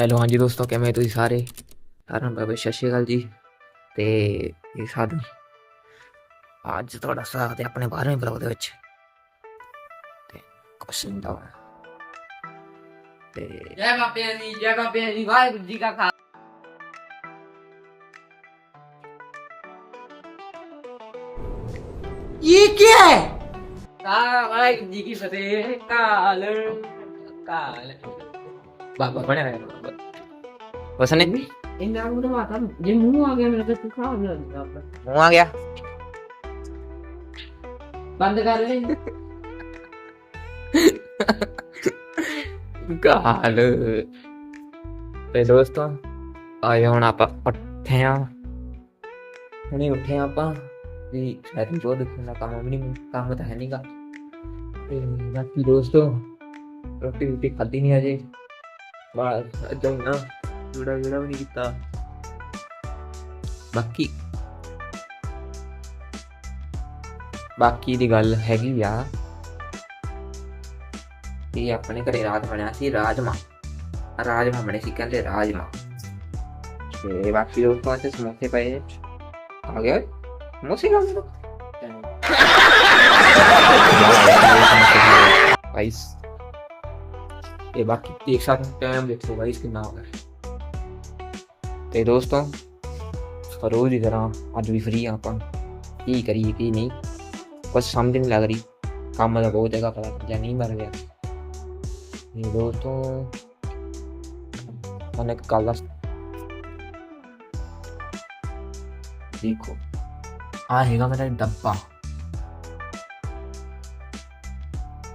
Hello ਹਾਂਜੀ ਦੋਸਤੋ ਕਿਵੇਂ ਤੁਸੀਂ ਸਾਰੇ? ਸਾਰਿਆਂ ਨੂੰ ਸਤਿ ਸ਼੍ਰੀ ਅਕਾਲ ਜੀ। ਤੇ ਇਹ ਸਾਡਾ ਅੱਜ ਤੁਹਾਡਾ ਸਾਥ ਹੈ ਆਪਣੇ 12ਵੇਂ ਬਲੌਗ ਦੇ ਵਿੱਚ। ਤੇ ਕੁਸ਼ਨ ਦਾ ਤੇ ਜੈ ਬਾਬਿਆਂ ਦੀ ਜੈ ਬਾਬਿਆਂ ਦੀ ਵਾਹਿਗੁਰੂ ਜੀ ਕਾ ਖਾਲਸਾ। ਇਹ ਕੀ ਹੈ? ਸਾਰਾ ਵਾਹਿਗੁਰੂ ਜੀ ਕੀ ਫਤਿਹ ਕਾਲ। ਕਾਲ। ਬਾਬਾ ਬਣਿਆ ਹੋਇਆ ਵੀ ਇੰਨਾ ਨੂੰ ਮਾਤਾ ਜੇ ਮੂੰਹ ਆ ਗਿਆ ਮੇਰੇ ਤੇ ਤੂੰ ਖਾ ਲੈਂਦਾ ਮੂੰਹ ਆ ਗਿਆ। ਬੰਦ ਕਰ ਲੈ ਗਾਲ ਤੇ ਦੋਸਤੋ ਆਏ ਹੁਣ ਆਪਾਂ ਉੱਠੇ ਆ। ਹੁਣੇ ਉੱਠੇ ਆ ਆਪਾਂ। ਵੀ ਸ਼ਾਇਦ ਜੋ ਦੇਖਣਾ ਕੰਮ ਵੀ ਨਹੀਂ ਕੰਮ ਤਾਂ ਹੈ ਨਹੀਂਗਾ ਤੇ ਬਾਕੀ ਦੋਸਤੋ ਰੋਟੀ ਰੋਟੀ ਖਾਦੀ ਨਹੀਂ ਅਜੇ ਬਸ ਅਜੇ ਨਾ कीड़ा वीड़ा भी नहीं कीता बाकी बाकी दी गल हैगी आ कि अपने घरे रात बनया सी राजमा राजमा बने सी कहते राजमा बाकी दोस्तों से समोसे पाए आ गए समोसे खा गाइस ये बाकी एक साथ टाइम देखो गाइस कितना हो ਤੇ ਦੋਸਤੋ, ਰੋਜ਼ ਦੀ ਤਰ੍ਹਾਂ ਅੱਜ ਵੀ ਫ੍ਰੀ ਆ ਆਪਾਂ। ਕੀ ਕਰੀਏ, ਕੀ ਨਹੀਂ। ਕੁਝ ਸਮਝ ਨਹੀਂ ਲੱਗ ਰਹੀ। ਕੰਮ ਦਾ ਬਹੁਤ ਹੈਗਾ, ਪਤਾ ਜਾਂ ਨਹੀਂ ਮਰ ਗਿਆ। ਇਹ ਦੋਸਤੋ ਉਹਨੇ ਇੱਕ ਦੇਖੋ, ਆ ਹੈਗਾ ਮੇਰਾ ਡੱਬਾ।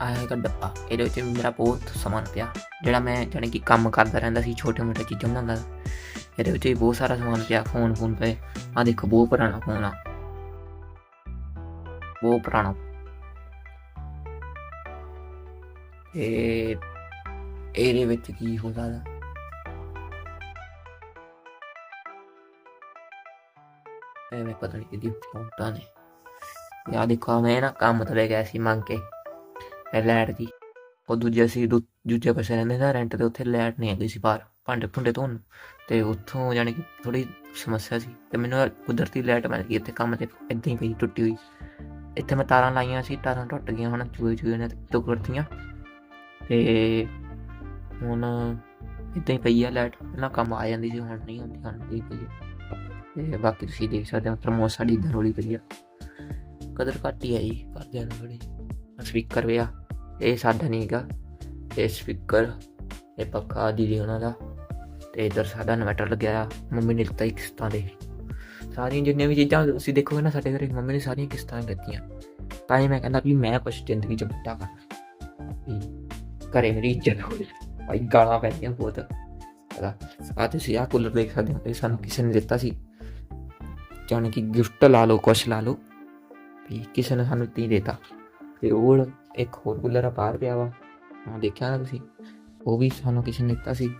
ਆ ਹੈਗਾ ਡੱਬਾ, ਇਹਦੇ ਵਿੱਚ ਮੇਰਾ ਬਹੁਤ ਸਮਾਨ ਪਿਆ। ਜਿਹੜਾ ਮੈਂ ਜਾਣੀ ਕਿ ਕੰਮ ਕਰਦਾ ਰਹਿੰਦਾ ਸੀ ਛੋਟੇ ਮੋਟੇ ਚੀਜ਼ਾਂ ਬਣਾਉਂਦਾ ਇਹਦੇ ਵਿੱਚ ਵੀ ਬਹੁਤ ਸਾਰਾ ਸਮਾਨ ਪਿਆ ਫੋਨ ਫੋਨ ਪਏ। ਆ ਦੇਖੋ, ਬਹੁਤ ਪੁਰਾਣਾ ਫੋਨ ਆ। ਬਹੁਤ ਪੁਰਾਣਾ। ਇਹ ਇਹਦੇ ਵਿੱਚ ਕੀ ਹੋ ਸਕਦਾ? ਐਵੇਂ ਪਤਾ ਨਹੀਂ ਕਿਦੀ ਫੋਟਾ ਨੇ। ਯਾ ਦੇਖੋ ਮੈਂ ਨਾ ਕੰਮ ਤੋਂ ਲੈ ਗਿਆ ਸੀ ਮੰਗ ਕੇ, ਇਹ ਲੈਟ ਦੀ। ਉਹ ਦੂਜੇ ਸੀ ਦੂ- ਦੂਜੇ ਪਾਸੇ ਰਹਿੰਦੇ ਨਾ ਰੈਂਟ ਤੇ ਉੱਥੇ ਲੈਟ ਨਹੀਂ ਆਉਂਦੀ ਸੀ ਬਾਹਰ। ਭਾਂਡੇ ਭੁੰਡੇ ਧੋਣ ਨੂੰ। ਤੇ ਉੱਥੋਂ ਜਾਣੀ ਕਿ ਥੋੜੀ ਸਮੱਸਿਆ ਸੀ ਤੇ ਮੈਨੂੰ ਕੁਦਰਤੀ ਲਾਈਟ ਮਿਲ ਗਈ ਇੱਥੇ, ਕੰਮ ਤੇ ਇਦਾਂ ਹੀ ਪਈ, ਟੁੱਟੀ ਹੋਈ। ਇੱਥੇ ਮੈਂ ਤਾਰਾਂ ਲਾਈਆਂ ਸੀ, ਤਾਰਾਂ ਟੁੱਟ ਗਈਆਂ ਹੁਣ, ਚੂਹੇ ਚੂਹੇ ਨੇ ਟੁਕੜਤੀਆਂ ਤੇ ਹੁਣ ਇਦਾਂ ਹੀ ਪਈ ਆ ਲਾਈਟ, ਪਹਿਲਾਂ ਕੰਮ ਆ ਜਾਂਦੀ ਸੀ, ਹੁਣ ਨਹੀਂ ਆਉਂਦੀ ਹੁਣ ਨਹੀਂ ਪਈ ਆ। ਤੇ ਬਾਕੀ ਤੁਸੀਂ ਦੇਖ ਸਕਦੇ ਹੋ ਪ੍ਰਮੋਟ ਸਾਡੀ ਇਧਰ ਰੋਲੀ ਪਈ ਆ। ਕਦਰ ਘੱਟ ਹੀ ਆਈ ਕਰਦਿਆਂ ਨੂੰ ਥੋੜੀ ਸਪੀਕਰ ਵੀ ਆ ਇਹ ਸਾਡਾ ਨਹੀਂ ਹੈਗਾ, ਇਹ ਸਪੀਕਰ, ਇਹ ਪੱਖਾ ਦੀਦੀ ਉਹਨਾਂ ਦਾ। ਤੇ ਇਧਰ ਸਾਡਾ ਇਨਵਰਟਰ ਲੱਗਿਆ ਆ, ਮੰਮੀ ਨੇ ਲਿੱਤਾ ਹੀ ਕਿਸ਼ਤਾਂ ਦੇ। ਸਾਰੀਆਂ ਜਿੰਨੀਆਂ ਵੀ ਚੀਜ਼ਾਂ ਤੁਸੀਂ ਦੇਖੋਗੇ ਨਾ ਸਾਡੇ ਘਰੇ, ਮੰਮੀ ਨੇ ਸਾਰੀਆਂ ਕਿਸ਼ਤਾਂ ਦਿੱਤੀਆਂ। ਤਾਂ ਹੀ ਮੈਂ ਕਹਿੰਦਾ ਵੀ ਮੈਂ ਕੁਛ ਜ਼ਿੰਦਗੀ 'ਚ ਵੱਡਾ ਕਰਨਾ ਵੀ ਘਰੇ ਮੇਰੀ ਇੱਜ਼ਤ ਹੋਵੇ। ਭਾਈ ਗਾਲਾਂ ਪੈਂਦੀਆਂ ਬਹੁਤ। ਆ ਤੁਸੀਂ ਆ ਕੂਲਰ ਦੇਖ ਸਕਦੇ ਹੋ, ਇਹ ਸਾਨੂੰ ਕਿਸੇ ਨੇ ਦਿੱਤਾ ਸੀ। ਜਾਣੀ ਕਿ ਗਿਫਟ ਲਾ ਲਓ, ਕੁਛ ਲਾ ਲਓ। ਵੀ ਕਿਸੇ ਨੇ ਸਾਨੂੰ ਤੀ ਦਿੱਤਾ। ਤੇ ਉਹ ਇੱਕ ਹੋਰ ਕੂਲਰ ਆ, ਬਾਹਰ ਪਿਆ ਵਾ। ਹਾਂ ਦੇਖਿਆ ਨਾ ਤੁਸੀਂ? ਉਹ ਵੀ ਸਾਨੂੰ ਕਿਸੇ ਨੇ ਦਿੱਤਾ ਸੀ।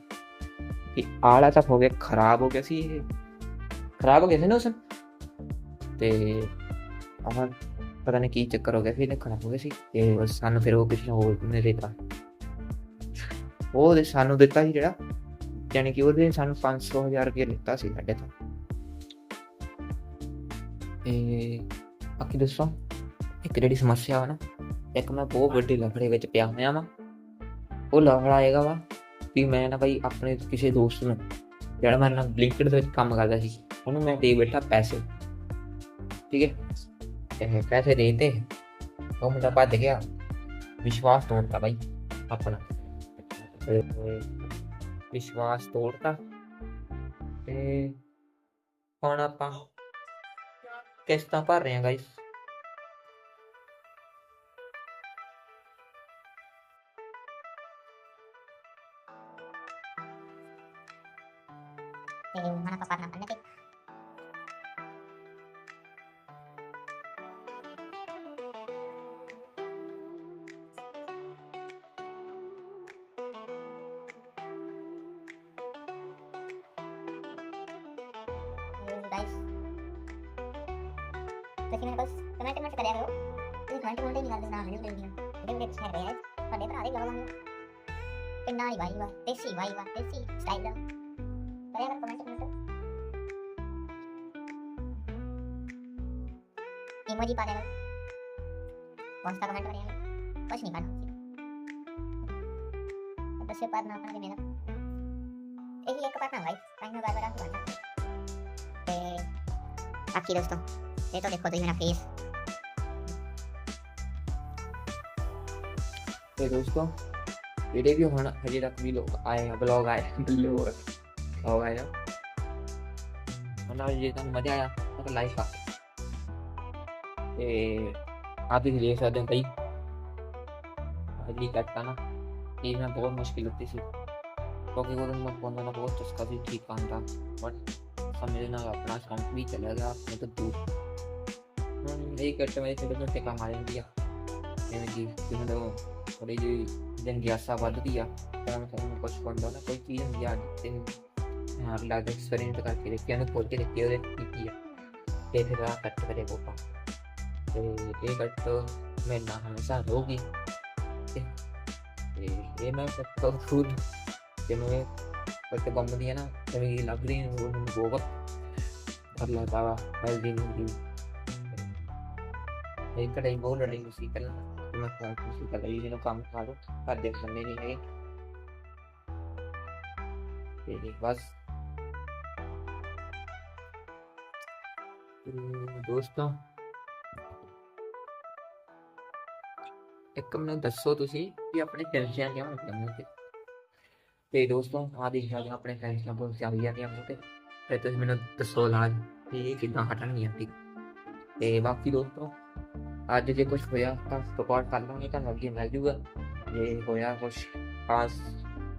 ਕਿ ਆਲਾ ਤਾਂ ਹੋ ਗਿਆ ਖਰਾਬ ਹੋ ਗਿਆ ਸੀ ਇਹ ਖਰਾਬ ਹੋ ਗਿਆ ਸੀ ਨਾ ਉਸ ਤੇ ਆਹ ਪਤਾ ਨਹੀਂ ਕੀ ਚੱਕਰ ਹੋ ਗਿਆ ਸੀ ਇਹਨੇ ਖਰਾਬ ਹੋ ਗਿਆ ਸੀ ਤੇ ਸਾਨੂੰ ਫਿਰ ਉਹ ਕਿਸੇ ਹੋਰ ਨੇ ਦਿੱਤਾ ਉਹ ਦੇ ਸਾਨੂੰ ਦਿੱਤਾ ਸੀ ਜਿਹੜਾ ਯਾਨੀ ਕਿ ਉਹਦੇ ਸਾਨੂੰ 500 ਹਜ਼ਾਰ ਰੁਪਏ ਦਿੱਤਾ ਸੀ ਸਾਡੇ ਤੋਂ ਤੇ ਬਾਕੀ ਦੱਸੋ ਇੱਕ ਜਿਹੜੀ ਸਮੱਸਿਆ ਵਾ ਨਾ ਇੱਕ ਮੈਂ ਬਹੁਤ ਵੱਡੀ ਲਫੜੇ ਵਿੱਚ ਪਿਆ ਹੋਇਆ ਵਾਂ ਉਹ ਲਫੜਾ ਆਏਗਾ ਵਾ ਵੀ ਮੈਂ ਨਾ ਭਾਈ ਆਪਣੇ ਕਿਸੇ ਦੋਸਤ ਨੂੰ ਜਿਹੜਾ ਮੇਰੇ ਨਾਲ ਬਲਿੰਕਡ ਦੇ ਵਿੱਚ ਕੰਮ ਕਰਦਾ ਸੀ ਉਹਨੂੰ ਮੈਂ ਦੇ ਬੈਠਾ ਪੈਸੇ ਠੀਕ ਹੈ ਇਹ ਪੈਸੇ ਦੇ ਤੇ ਉਹ ਮੁੰਡਾ ਭੱਜ ਗਿਆ ਵਿਸ਼ਵਾਸ ਤੋੜਤਾ ਭਾਈ ਆਪਣਾ ਤੇ ਵਿਸ਼ਵਾਸ ਤੋੜਤਾ ਤੇ ਹੁਣ ਆਪਾਂ ਕਿਸ਼ਤਾਂ ਭਰ ਰਹੇ ਹਾਂ guys Jadi mana kekuatan pendek? guys. Terus gimana guys? Kemarin kan masih tadi aku. Terus kemarin tuh mulai nggak nah, ini udah gini. Udah udah share guys. Pada itu ada yang lama. Kenal iba iba, tesi iba iba, tesi style. Emoji पा देना कौन सा comment करेगा कुछ नहीं पाना दस से पार ना पाना मेरा। यही एक पाना भाई। टाइम में बार बार आऊँगा ते बाकी दोस्तों, ये तो देखो तो मेरा फेस ये दोस्तों वीडियो भी होना हजे तक भी लोग आएगा ब्लॉग आएगा ब्लॉग आएगा है। ना ये तो मज़ा आया मतलब लाइफ आ e आप इसे देख सकते हैं भाई हली कटना जीतना बहुत मुश्किल होती थी क्योंकि वो मैं फ़ोन बना बहुत उसका भी ठीक काम था बट समझना अपना काम भी चला गया अपने तो दूर एक कट्टे मेरे छोटे छोटे काम आ दिया जी जिन्होंने वो थोड़ी जी दिन जिज्ञासा बढ़ दिया तो मैं कुछ पढ़ लो ना कोई चीज़ मुझे आज दिन अगला एक्सपेरिमेंट करके देखिए खोल के देखिए किया फिर कट करे वो काम ये कट तो मैं ना हमेशा होगी ये मैं सकता हूँ फूल कि मैं बच्चे कंपनी दिया ना तभी ये लग रही है वो भर लेता ताला मैं दिन दिन एक कड़ाई बोल रही हूँ उसी कल मैं काम उसी कल ये लोग काम खा लो पर देख समझ नहीं है ये बस दोस्तों ਇੱਕ ਮੈਨੂੰ ਦੱਸੋ ਤੁਸੀਂ ਕਿ ਆਪਣੇ ਟੈਨਸ਼ਨ ਕਿਉਂ ਹੁੰਦੀਆਂ ਮੂੰਹ ਤੇ। ਤੇ ਦੋਸਤੋ ਆ ਦੇਖ ਸਕਦੇ ਹੋ ਆਪਣੇ ਟੈਨਸ਼ਨ ਬਹੁਤ ਚੱਲਦੀਆਂ ਨੇ ਮੂੰਹ ਤੇ। ਤੇ ਤੁਸੀਂ ਮੈਨੂੰ ਦੱਸੋ ਲਾਜ ਕਿ ਇਹ ਕਿੱਦਾਂ ਹਟਣਗੀਆਂ ਠੀਕ ਤੇ ਬਾਕੀ ਦੋਸਤੋ, ਅੱਜ ਜੇ ਕੁਝ ਹੋਇਆ ਤਾਂ ਸਪੋਰਟ ਕਰ ਲਾਂਗੇ ਤਾਂ ਅੱਗੇ ਮਿਲ ਜੂਗਾ। ਜੇ ਹੋਇਆ ਕੁਝ ਖਾਸ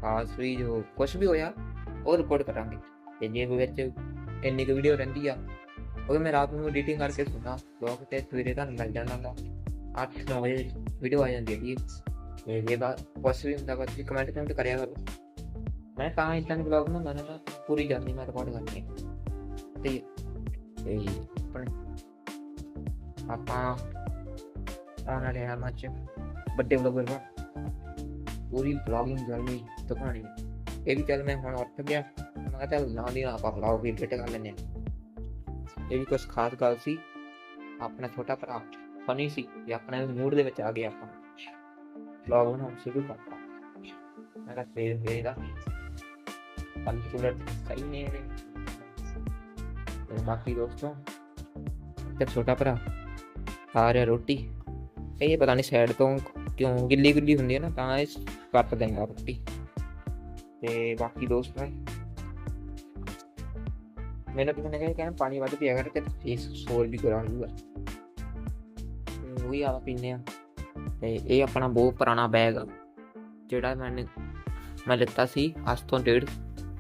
ਖਾਸ ਵੀ ਜੋ ਕੁਝ ਵੀ ਹੋਇਆ, ਉਹ ਰਿਪੋਰਟ ਕਰਾਂਗੇ। ਤੇ ਜੇ ਵਿੱਚ ਇੰਨੀ ਕੁ ਵੀਡੀਓ ਰਹਿੰਦੀ ਆ, ਉਹ ਮੈਂ ਰਾਤ ਨੂੰ ਐਡੀਟਿੰਗ ਕਰਕੇ ਸੁਣਾ ਲੋਕ ਤੇ ਸਵੇਰੇ ਤੁਹਾਨੂੰ ਮਿਲ ਜਾਣਾਗਾ 8-9 ਵਜੇ ਵੀਡੀਓ ਆ ਜਾਂਦੀ ਹੈ ਜੀ ਤੇ ਜੇ ਬਾ ਵੀ ਹੁੰਦਾ ਕੁਝ ਵੀ ਕਮੈਂਟ ਕਮੈਂਟ ਕਰਿਆ ਕਰੋ ਮੈਂ ਤਾਂ ਇਦਾਂ ਦੇ ਵਲੌਗ ਬਣਾਉਂਦਾ ਨਾ ਪੂਰੀ ਜਰਨੀ ਮੈਂ ਰਿਕਾਰਡ ਕਰਨੀ ਹੈ ਤੇ ਤੇ ਆਪਣੇ ਆਪਾਂ ਆਉਣ ਵਾਲੇ ਟਾਈਮਾਂ 'ਚ ਵੱਡੇ ਵਲੋਗਰ ਨੂੰ ਪੂਰੀ ਵਲੌਗਿੰਗ ਜਰਨੀ ਦਿਖਾਣੀ ਹੈ। ਇਹ ਵੀ ਚੱਲ ਮੈਂ ਹੁਣ ਉੱਠ ਗਿਆ ਮੈਂ ਕਿਹਾ ਚੱਲ ਨਾਲ ਦੀ ਆਪਾਂ ਵਲੌਗ ਵੀ ਫਿੱਟ ਕਰ ਹਾਂ ਇਹ ਵੀ ਕੁਝ ਖਾਸ ਗੱਲ ਸੀ ਆਪਣਾ ਛੋਟਾ ਭਰਾ ਫਨੀ ਸੀ ਤੇ ਆਪਣੇ ਮੂਡ ਦੇ ਵਿੱਚ ਆ ਗਿਆ ਆਪਾਂ ਵਲੌਗ ਬਣਾਉਣਾ ਸ਼ੁਰੂ ਕਰਤਾ ਮੈਂ ਕਿਹਾ ਫੇਰ ਫੇਰ ਦਾ ਪੰਚੂਲਰ ਸਹੀ ਨਹੀਂ ਹੈ ਤੇ ਬਾਕੀ ਦੋਸਤੋ ਤੇ ਛੋਟਾ ਭਰਾ ਖਾ ਰਿਹਾ ਰੋਟੀ ਇਹ ਪਤਾ ਨਹੀਂ ਸਾਈਡ ਤੋਂ ਕਿਉਂ ਗਿੱਲੀ ਗਿੱਲੀ ਹੁੰਦੀ ਹੈ ਨਾ ਤਾਂ ਇਹ ਕੱਟ ਦਿੰਦਾ ਰੋਟੀ ਤੇ ਬਾਕੀ ਦੋਸਤੋ ਮੈਨੂੰ ਕਿਹਾ ਕਿ ਕਹਿੰਦਾ ਪਾਣੀ ਵੱਧ ਪੀਆ ਕਰ ਤੇ ਫੇਸ ਸੋਲ ਵੀ ਕਰਾ ਲੂਗਾ ਤੇ ਪੀਨੇ ਆ। ਤੇ ਇਹ ਆਪਣਾ ਬਹੁਤ ਪੁਰਾਣਾ ਬੈਗ ਆ। ਜਿਹੜਾ ਮੈਨੇ, ਮੈਂ ਲਿੱਤਾ ਸੀ ਅੱਜ ਤੋਂ ਡੇਢ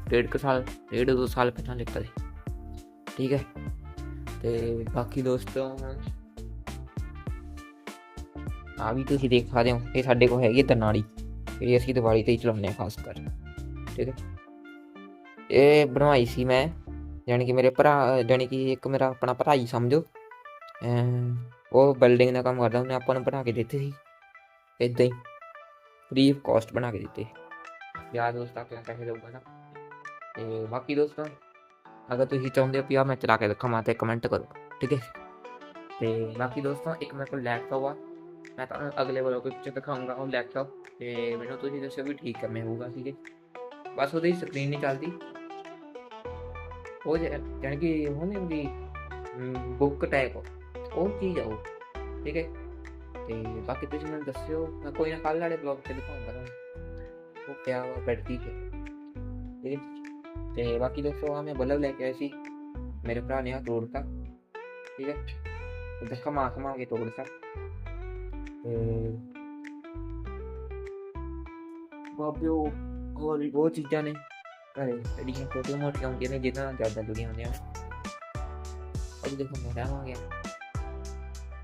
ਡੇਢ ਕੁ ਸਾਲ, ਡੇਢ ਦੋ ਸਾਲ ਪਹਿਲਾਂ ਲਿੱਤਾ ਸੀ। ਠੀਕ ਹੈ। ਤੇ ਬਾਕੀ ਦੋਸਤੋ ਆ ਵੀ ਤੁਸੀਂ ਦੇਖ ਸਕਦੇ ਹੋ, ਇਹ ਸਾਡੇ ਕੋਲ ਹੈਗੀ ਤਰਨਾੜੀ ਇਹ ਅਸੀਂ ਦੀਵਾਲੀ ਤੇ ਹੀ ਚਲਾਉਂਦੇ ਹਾਂ ਖਾਸ ਕਰ। ਠੀਕ ਹੈ। ਇਹ ਬਣਵਾਈ ਸੀ ਮੈਂ, ਜਾਣੀ ਕਿ ਮੇਰੇ ਭਰਾ, ਜਾਣੀ ਕਿ ਇੱਕ ਮੇਰਾ ਆਪਣਾ ਭਰਾ ਹੀ ਸਮਝੋ। ਅਮ ਉਹ ਬਿਲਡਿੰਗ ਦਾ ਕੰਮ ਕਰਦਾ, ਉਹਨੇ ਆਪਾਂ ਨੂੰ ਬਣਾ ਕੇ ਦਿੱਤੇ ਸੀ। ਇਦਾਂ ਹੀ। ਫ੍ਰੀ ਆਫ ਕਾਸਟ ਬਣਾ ਕੇ ਦਿੱਤੇ। ਯਾਰ ਦੋਸਤ ਕਿਆ ਪੈਸੇ ਦਊਗਾ ਨਾ। ਤੇ ਬਾਕੀ ਦੋਸਤੋ, ਅਗਰ ਤੁਸੀਂ ਚਾਹੁੰਦੇ ਹੋ ਕਿ ਆ ਮੈਂ ਚਲਾ ਕੇ ਦਿਖਾਵਾਂ ਤਾਂ ਕਮੈਂਟ ਕਰੋ। ਠੀਕ ਹੈ? ਤੇ ਬਾਕੀ ਦੋਸਤੋ, ਇੱਕ ਮੇਰੇ ਕੋਲ ਲੈਪਟਾਪ ਆ। ਮੈਂ ਤੁਹਾਨੂੰ ਅਗਲੇ ਵਲੋਗ ਵਿੱਚ ਦਿਖਾਉਂਗਾ ਉਹ ਲੈਪਟਾਪ ਤੇ ਮੈਨੂੰ ਤੁਸੀਂ ਦੱਸਿਓ ਵੀ ਠੀਕ ਕਿਵੇਂ ਹੋਊਗਾ, ਠੀਕ ਹੈ? ਬਸ ਉਹਦੀ ਸਕਰੀਨ ਨਹੀਂ ਚੱਲਦੀ। ਉਹ ਜ- ਜਾਣੀ ਕਿ ਉਹ ਨਹੀਂ ਹੁੰਦੀ ਬੁੱਕ ਟਾਈਪ ਉਹ ਚੀਜ਼ ਆ ਉਹ ਠੀਕ ਹੈ ਤੇ ਬਾਕੀ ਤੁਸੀਂ ਮੈਨੂੰ ਦੱਸਿਓ ਮੈਂ ਕੋਈ ਨਾ ਕੱਲ ਵਾਲੇ ਬਲੌਗ ਤੇ ਦਿਖਾਉਂਗਾ ਤੁਹਾਨੂੰ ਉਹ ਪਿਆ ਵਾ ਬੈਠੀ ਕੇ ਠੀਕ ਹੈ ਤੇ ਬਾਕੀ ਦੋਸਤੋ ਆ ਮੈਂ ਬਲਬ ਲੈ ਕੇ ਆਇਆ ਸੀ ਮੇਰੇ ਭਰਾ ਨੇ ਆ ਤੋੜਤਾ ਠੀਕ ਹੈ ਤੇ ਧੱਕਾ ਮਾਰ ਕਮਾ ਕੇ ਤੋੜਤਾ ਤੇ ਬਾਬਿਓ ਹੋਰ ਵੀ ਬਹੁਤ ਚੀਜ਼ਾਂ ਨੇ ਘਰੇ ਜਿਹੜੀਆਂ ਛੋਟੀਆਂ ਮੋਟੀਆਂ ਹੁੰਦੀਆਂ ਨੇ ਜਿਹਨਾਂ ਨਾਲ ਜ਼ਿਆਦਾ ਜੁੜੀਆਂ ਹੁੰਦੀਆਂ ਨੇ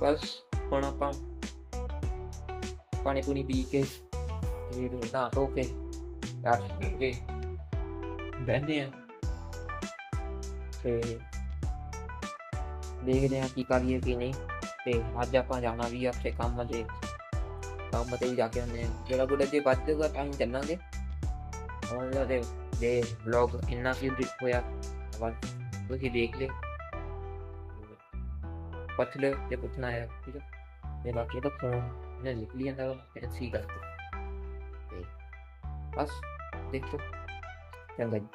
ਜਾਵਾਂਗੇ ਤੁਹਾਨੂੰ ਅਗਰ ਬਾਕੀ ਉਹਨਾਂ ਦੇ ਬੰਨੇ ਕਿਹਾ ਵਾ ਬੜਕੂਗਾ ਤਾਂ ਹੀ ਕੁਛ ਹੋਊਗਾ ਤੇ ਬਾਕੀ ਬਸ ਹੁਣ ਆਪਾਂ ਪਾਣੀ ਪੂਣੀ ਪੀ ਕੇ ਫਿਰ ਨਾ ਧੋ ਕੇ ਯਾਰ ਕੇ ਬਹਿੰਦੇ ਆ ਤੇ ਦੇਖਦੇ ਆ ਕੀ ਕਰੀਏ ਕੀ ਨਹੀਂ ਤੇ ਅੱਜ ਆਪਾਂ ਜਾਣਾ ਵੀ ਆ ਆਪਣੇ ਕੰਮ ਤੇ ਕੰਮ ਤੇ ਵੀ ਜਾ ਕੇ ਆਉਂਦੇ ਆ ਜਿਹੜਾ ਗੁੱਡੇ ਜੇ ਵੱਜੇਗਾ ਤਾਂ ਹੀ ਚੱਲਾਂਗੇ ਉਹਨਾਂ ਦੇ ਦੇ ਵਲੌਗ ਇੰਨਾ ਕੀ ਦਿੱਖ ਹੋਇਆ ਬਸ ਤੁਸੀਂ ਦੇਖ ਲੈ पथले कुछ ना है, ठीक है? मैं बाकी तो ने निकली अंदर कैंसिल कर दो बस, देखो। चंगा जी